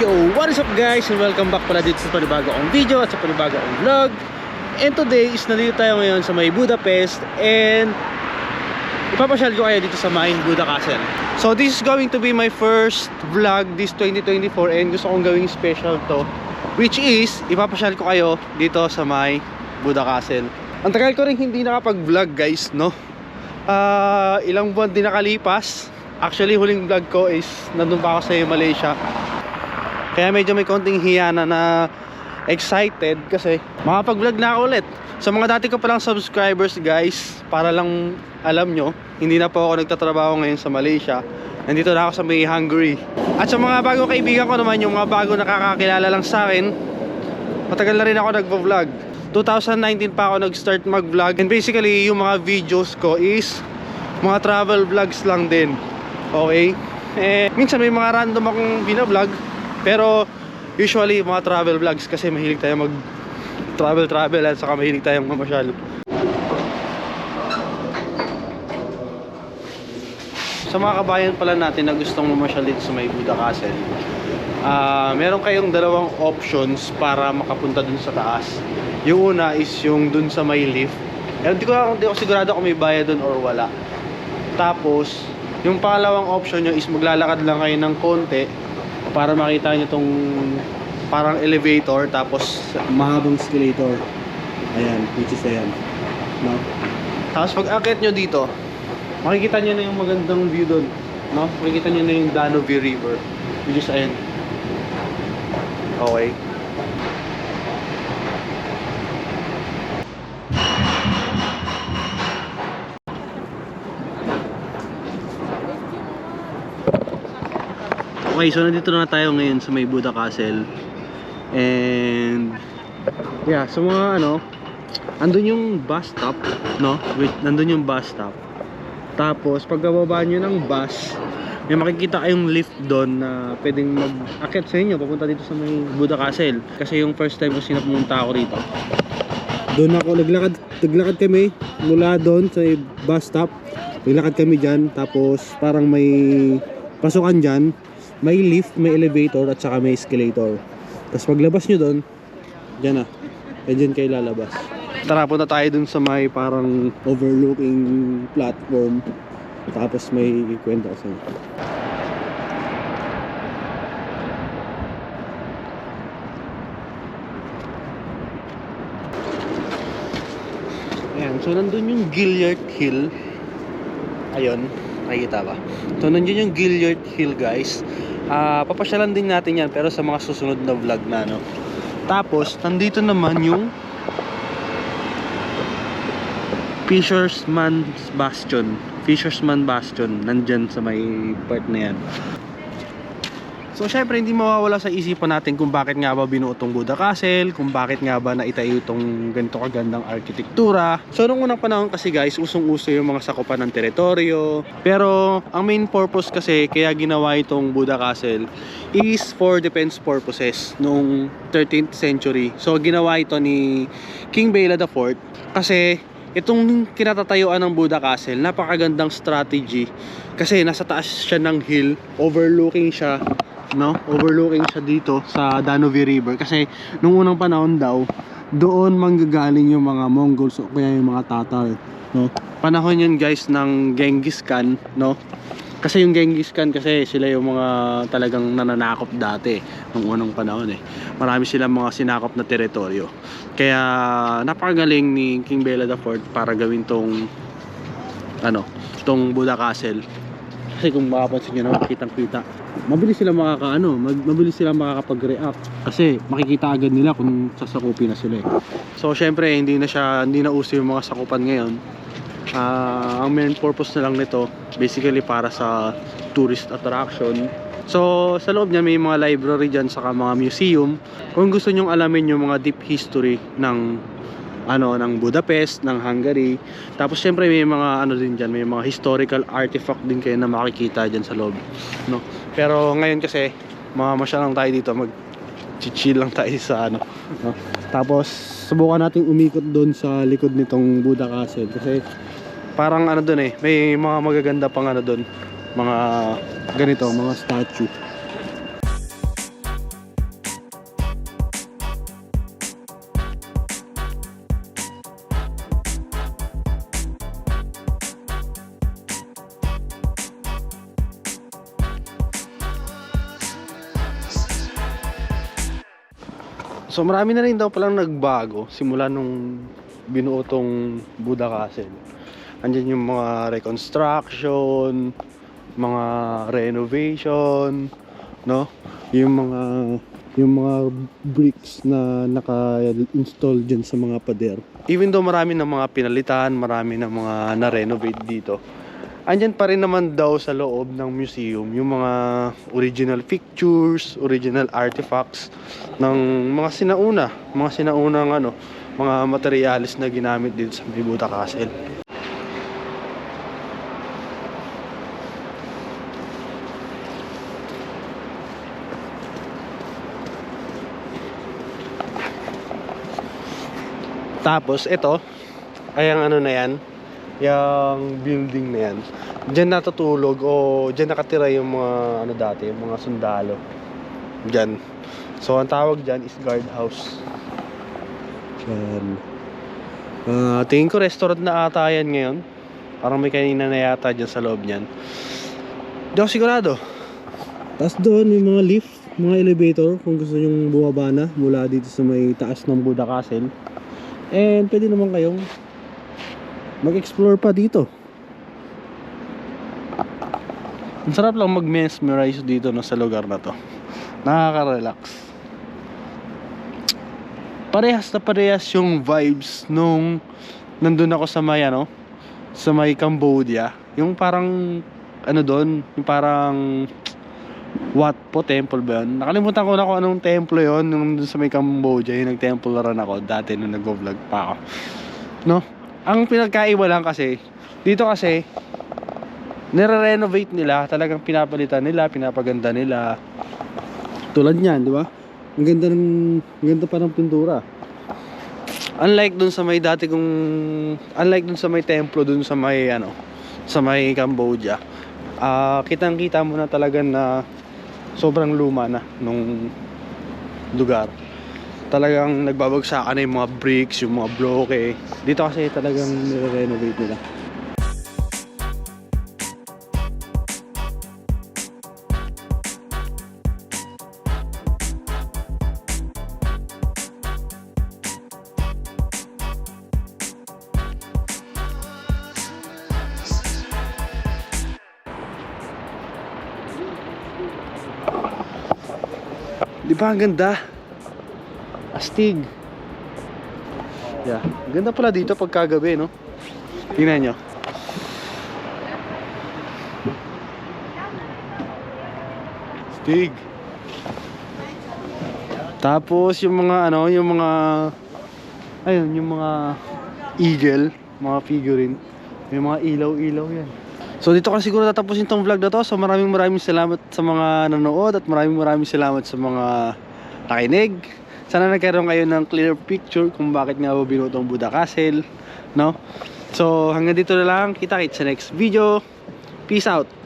Yo, what is up guys? And welcome back pala dito sa panibago kong video at sa panibago kong vlog. And today is nandito tayo ngayon sa may Budapest And ipapasyal ko kayo dito sa Main Buda Castle So this is going to be my first vlog this 2024 And gusto kong gawing special to Which is, ipapasyal ko kayo dito sa may Buda Castle Ang tagal ko rin hindi nakapag-vlog guys, no? Ah, ilang buwan din nakalipas. Actually, huling vlog ko is nandun pa ako sa Malaysia kaya medyo may konting hiyana na excited kasi makapag-vlog na ako ulit. Sa mga dati ko palang subscribers guys, para lang alam nyo, hindi na po ako nagtatrabaho ngayon sa Malaysia. Nandito na ako sa may Hungary. At sa mga bagong kaibigan ko naman, yung mga bago nakakakilala lang sa akin, matagal na rin ako nagvo-vlog. 2019 pa ako nag-start mag-vlog and basically yung mga videos ko is mga travel vlogs lang din. Okay? Eh, minsan may mga random akong binablog pero usually mga travel vlogs kasi mahilig tayo mag travel travel at saka mahilig tayong mamasyal. Sa mga kabayan pala natin na gustong mamasyal dito sa may Buda Castle, ah meron kayong dalawang options para makapunta dun sa taas. Yung una is yung dun sa may lift. Eh, hindi ko, hindi ko sigurado kung may bayad dun or wala. Tapos, yung pangalawang option nyo is maglalakad lang kayo ng konti para makita nyo tong parang elevator tapos mahabang escalator. Ayan, which is ayan. No? Tapos pag akit nyo dito, makikita nyo na yung magandang view doon. No? Makikita nyo na yung Danovi River. Which is ayan. Okay. Okay, so nandito na tayo ngayon sa may Buddha Castle. And yeah, sa mga ano, andun yung bus stop, no? Wait, nandun yung bus stop. Tapos pagbababa nyo ng bus, may makikita kayong lift doon na pwedeng mag-akit sa inyo papunta dito sa may Buddha Castle. Kasi yung first time kasi na pumunta ako rito. Doon ako naglakad, naglakad kami mula doon sa bus stop. Naglakad kami diyan tapos parang may pasukan diyan may lift, may elevator at saka may escalator. Tapos paglabas nyo doon, dyan na. E dyan kayo lalabas. Tara, punta tayo dun sa may parang overlooking platform. Tapos may ikwento ko sa. Ayan, so nandun yung Gilliard Hill. Ayun, nakikita ba? So nandiyan yung Gilliard Hill guys. Ah, papasyalan din natin yan pero sa mga susunod na vlog na no. Tapos nandito naman yung Fisherman's Bastion. Fisherman Bastion nandyan sa may part na yan. So syempre hindi mawawala sa isipan natin kung bakit nga ba binuo tong Buddha Castle, kung bakit nga ba naitayo itong ganito kagandang arkitektura. So nung unang panahon kasi guys, usong-uso yung mga sakupan ng teritoryo. Pero ang main purpose kasi kaya ginawa itong Buddha Castle is for defense purposes noong 13th century. So ginawa ito ni King Bela IV kasi itong kinatatayuan ng Buddha Castle, napakagandang strategy kasi nasa taas siya ng hill, overlooking siya no? Overlooking siya dito sa Danovi River kasi nung unang panahon daw doon manggagaling yung mga Mongols o kaya yung mga Tatar, no? Panahon yun guys ng Genghis Khan, no? Kasi yung Genghis Khan kasi sila yung mga talagang nananakop dati nung unang panahon eh. Marami silang mga sinakop na teritoryo. Kaya napakagaling ni King Bela IV para gawin tong ano, tong Buddha Castle. Kasi kung makapansin nyo naman, kitang kita. Mabilis sila makakaano, mabilis sila makakapag-react. Kasi makikita agad nila kung sasakupin na sila eh. So syempre, hindi na siya, hindi na uso yung mga sakupan ngayon. Ah, ang main purpose na lang nito, basically para sa tourist attraction. So, sa loob niya may mga library dyan, saka mga museum. Kung gusto nyong alamin yung mga deep history ng ano ng Budapest, ng Hungary. Tapos syempre may mga ano din diyan, may mga historical artifact din kayo na makikita diyan sa loob, no. Pero ngayon kasi mamamasya lang tayo dito, mag chill lang tayo sa ano, no. Tapos subukan nating umikot doon sa likod nitong Buddha Castle kasi parang ano doon eh, may mga magaganda pang ano doon, mga ganito, mga statue. So marami na rin daw palang nagbago simula nung binuo tong Buddha Castle. Andyan yung mga reconstruction, mga renovation, no? Yung mga yung mga bricks na naka-install dyan sa mga pader. Even though marami ng mga pinalitan, marami ng mga na-renovate dito, andyan pa rin naman daw sa loob ng museum yung mga original pictures, original artifacts ng mga sinauna, mga sinaunang ano, mga materialis na ginamit dito sa Mibuta Castle. Tapos ito ay ang ano na yan, yung building na yan. Diyan natutulog o diyan nakatira yung mga ano dati, yung mga sundalo. Diyan. So ang tawag diyan is guardhouse. Diyan. Ah, tingin ko restaurant na ata yan ngayon. Parang may kanina na yata dyan sa loob niyan. Di ako sigurado. Tapos doon yung mga lift, mga elevator kung gusto nyong bumaba na mula dito sa may taas ng Buddha Castle. And pwede naman kayong mag-explore pa dito. Ang sarap lang mag-mesmerize dito no, sa lugar na to. Nakaka-relax. Parehas na parehas yung vibes nung nandun ako sa may ano, sa may Cambodia. Yung parang ano doon, yung parang Wat po temple ba yun? Nakalimutan ko na kung anong temple yon nung sa may Cambodia, yung nag-temple run ako dati nung nag-vlog pa ako. No? Ang pinagkaiba lang kasi, dito kasi, nire-renovate nila, talagang pinapalitan nila, pinapaganda nila. Tulad niyan, di ba? Ang ganda ng, ang ganda pa ng pintura. Unlike dun sa may dati kong, unlike dun sa may templo, dun sa may, ano, sa may Cambodia, ah kitang-kita mo na talaga na sobrang luma na nung lugar. Talagang nagbabagsakan na yung mga bricks, yung mga bloke. Dito kasi talagang nire-renovate nila. Di ba ang ganda? Astig. Yeah. Ganda pala dito pagkagabi, no? Tingnan nyo. Astig. Tapos yung mga ano, yung mga ayun, yung mga eagle, mga figurine. May mga ilaw-ilaw yan. So dito ka siguro tatapusin tong vlog na to. So maraming maraming salamat sa mga nanood at maraming maraming salamat sa mga nakinig. Sana nagkaroon kayo ng clear picture kung bakit nga ba binuto ang Buddha Castle, no? So hanggang dito na lang. Kita-kits sa next video. Peace out.